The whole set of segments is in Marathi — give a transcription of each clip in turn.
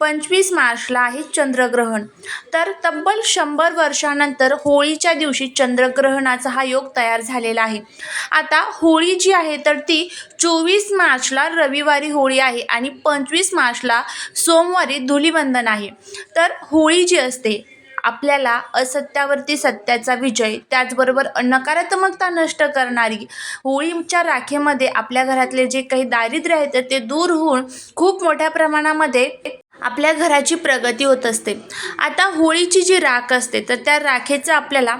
पंचवीस मार्चला आहे चंद्रग्रहण. तर तब्बल शंभर वर्षानंतर होळीच्या दिवशी चंद्रग्रहणाचा हा योग तयार झालेला आहे. आता होळी जी आहे तर ती चोवीस मार्चला रविवारी होळी आहे आणि पंचवीस मार्चला सोमवारी धुलीवंदन आहे. तर होळी जी असते आपल्याला असत्यावरती सत्याचा विजय त्याचबरोबर नकारात्मकता नष्ट करणारी होळीच्या राखेमध्ये आपल्या घरातले जे काही दारिद्र्य आहे तर ते दूर होऊन खूप मोठ्या प्रमाणामध्ये आपल्या घराची प्रगती होत असते. आता होळीची जी राख असते तर त्या राखेचा आपल्याला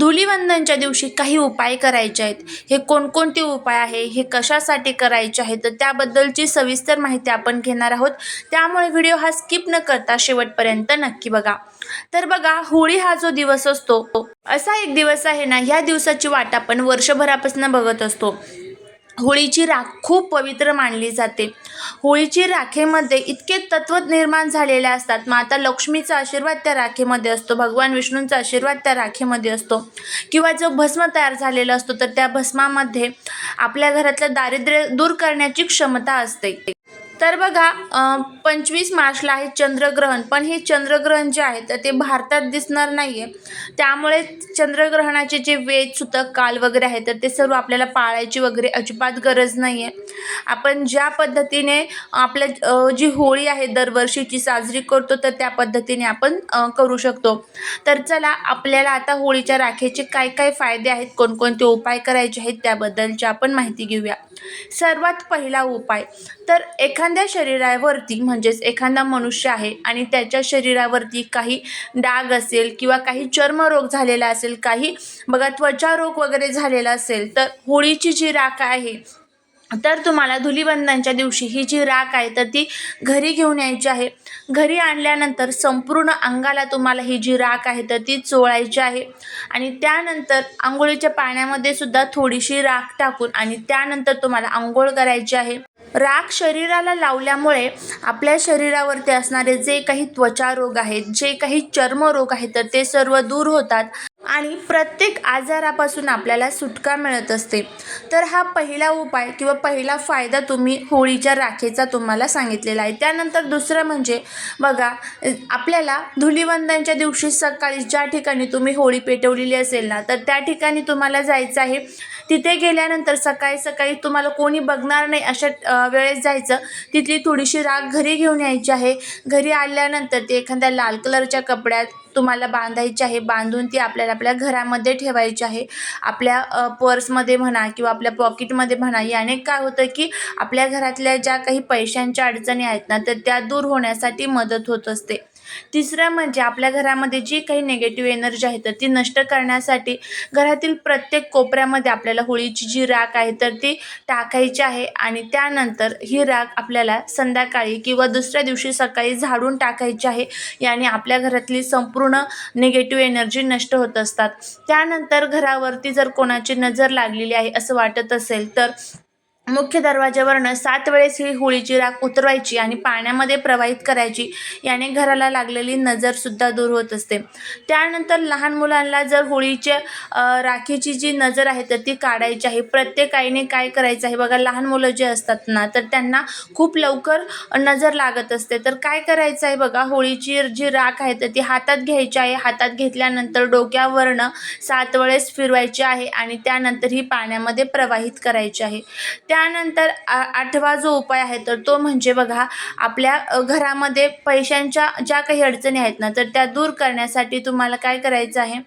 धुलीवंदनच्या दिवशी काही उपाय करायचे आहेत. हे कोणकोणते उपाय आहे? हे कशासाठी करायचे आहे? तर त्याबद्दलची सविस्तर माहिती आपण घेणार आहोत. त्यामुळे व्हिडिओ हा स्किप न करता शेवटपर्यंत नक्की बघा. तर बघा होळी हा जो दिवस असतो असा एक दिवस आहे ना ह्या दिवसाची वाट आपण वर्षभरापासून बघत असतो. होळीची राख खूप पवित्र मानली जाते. होळीची राखेमध्ये इतके तत्व निर्माण झालेले असतात. माता लक्ष्मीचा आशीर्वाद त्या राखेमध्ये असतो भगवान विष्णूंचा आशीर्वाद त्या राखेमध्ये असतो. किंवा जो भस्म तयार झालेला असतो तर त्या भस्मामध्ये आपल्या घरातलं दारिद्र्य दूर करण्याची क्षमता असते. तर बघा पंचवीस मार्चला आहे चंद्रग्रहण पण हे चंद्रग्रहण जे आहे तर ते भारतात दिसणार नाही आहे त्यामुळे चंद्रग्रहणाचे जे वेद सुतक काल वगैरे आहे तर ते सर्व आपल्याला पाळायची वगैरे अजिबात गरज नाही आहे आपण ज्या पद्धतीने आपल्या जी होळी आहे दरवर्षीची साजरी करतो तर त्या पद्धतीने आपण करू शकतो. तर चला आपल्याला आता होळीच्या राखेचे काय काय फायदे आहेत कोणकोणते उपाय करायचे आहेत त्याबद्दलची आपण माहिती घेऊया. सर्वात पहिला उपाय. तर एखाद्या शरीरावरती म्हणजेच एखादा मनुष्य आहे आणि त्याच्या शरीरावरती काही डाग असेल किंवा काही चर्मरोग झालेला असेल काही बघा त्वचा रोग वगैरे झालेला असेल तर होळीची जी राख आहे तर तुम्हाला धुलीवंदनच्या दिवशी ही जी राख आहे तर ती घरी घेऊन यायची आहे. घरी आणल्यानंतर संपूर्ण अंगाला तुम्हाला ही जी राख आहे तर ती चोळायची आहे. आणि त्यानंतर आंघोळीच्या पाण्यामध्ये सुद्धा थोडीशी राख टाकून आणि त्यानंतर तुम्हाला आंघोळ करायची आहे. राख शरीराला लावल्यामुळे आपल्या शरीरावरती असणारे जे काही त्वचा रोग आहेत जे काही चर्मरोग आहेत तर ते सर्व दूर होतात. आणि प्रत्येक आजारापासून आपल्याला सुटका मिळत असते. तर हा पहिला उपाय किंवा पहिला फायदा तुम्ही होळीच्या राखेचा तुम्हाला सांगितलेला आहे. त्यानंतर दुसरं म्हणजे बघा आपल्याला धुलीवंदनच्या दिवशी सकाळी ज्या ठिकाणी तुम्ही होळी पेटवलेली असेल ना तर त्या ठिकाणी तुम्हाला जायचं आहे तिथे गेल्यानंतर सकाळी सकाळी तुम्हाला कोणी बघणार नाही अशा वेळेस जायचं. तिथली थोडीशी राख घरी घेऊन यायची आहे. घरी आल्यानंतर ते एखाद्या लाल कलरच्या कपड्यात तुम्हाला बांधायची आहे. बांधून ती आपल्याला आपल्या घरामध्ये ठेवायची आहे. आपल्या पर्समध्ये म्हणा किंवा आपल्या पॉकेटमध्ये म्हणा. याने काय होतं की आपल्या घरातल्या ज्या काही पैशांच्या अडचणी आहेत ना तर त्या दूर होण्यासाठी मदत होत असते. तिसरं म्हणजे आपल्या घरामध्ये जी काही निगेटिव्ह एनर्जी आहे तर ती नष्ट करण्यासाठी घरातील प्रत्येक कोपऱ्यामध्ये आपल्याला होळीची जी राख आहे तर ती टाकायची आहे आणि त्यानंतर ही राख आपल्याला संध्याकाळी किंवा दुसऱ्या दिवशी सकाळी झाडून टाकायची आहे. याने आपल्या घरातली संपूर्ण निगेटिव्ह एनर्जी नष्ट होत असतात. त्यानंतर घरावरती जर कोणाची नजर लागलेली आहे असं वाटत असेल तर मुख्य दरवाज्यावरनं सात वेळेस ही होळीची राख उतरवायची आणि पाण्यामध्ये प्रवाहित करायची याने घराला लागलेली नजरसुद्धा दूर होत असते. त्यानंतर लहान मुलांना जर होळीच्या राखीची जी नजर आहे तर ती काढायची आहे. प्रत्येक आईने काय करायचं आहे? बघा लहान मुलं जे असतात ना तर त्यांना खूप लवकर नजर लागत असते. तर काय करायचं आहे बघा? होळीची जी राख आहे तर ती हातात घ्यायची आहे. हातात घेतल्यानंतर डोक्यावरनं सात वेळेस फिरवायची आहे आणि त्यानंतर ही पाण्यामध्ये प्रवाहित करायची आहे. त्यानंतर आ आठवा जो उपाय आहे तर तो म्हणजे बघा आपल्या घरामध्ये पैशांच्या ज्या काही अडचणी आहेत ना तर त्या दूर करण्यासाठी तुम्हाला काय करायचं आहे?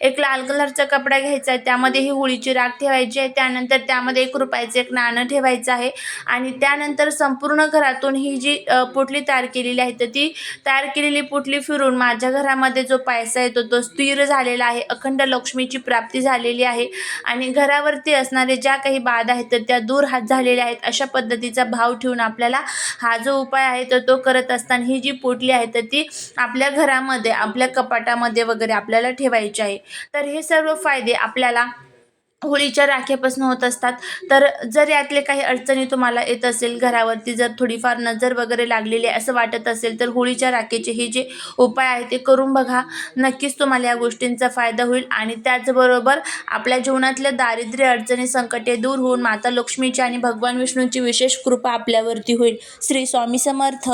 एक लाल कलरचा कपडा घ्यायचा आहे त्यामध्ये ही होळीची राख ठेवायची आहे त्यानंतर त्यामध्ये एक रुपयाचं एक नाणं ठेवायचं आहे आणि त्यानंतर संपूर्ण घरातून ही जी पुटली तयार केलेली आहे तर ती तयार केलेली पुटली फिरून माझ्या घरामध्ये जो पैसा येतो तो स्थिर झालेला आहे अखंड लक्ष्मीची प्राप्ती झालेली आहे आणि घरावरती असणारे ज्या काही बाधा आहेत तर त्या दूर हात झालेले आहेत अशा पद्धतीचा भाव ठेवून आपल्याला हा जो उपाय आहे तर तो करत असताना ही जी पोटली आहे तर ती आपल्या घरामध्ये आपल्या कपाटामध्ये वगैरे आपल्याला ठेवायची आहे. तर हे सर्व फायदे आपल्याला होळीच्या राखेपासून होत असतात. तर जर यातले काही अडचणी तुम्हाला येत असेल घरावरती जर थोडीफार नजर वगैरे लागलेली आहे असं वाटत असेल तर होळीच्या राखेचे हे जे उपाय आहे ते करून बघा. नक्कीच तुम्हाला या गोष्टींचा फायदा होईल आणि त्याचबरोबर आपल्या जीवनातल्या दारिद्र्य अडचणी संकटे दूर होऊन माता लक्ष्मीची आणि भगवान विष्णूंची विशेष कृपा आपल्यावरती होईल. श्री स्वामी समर्थ.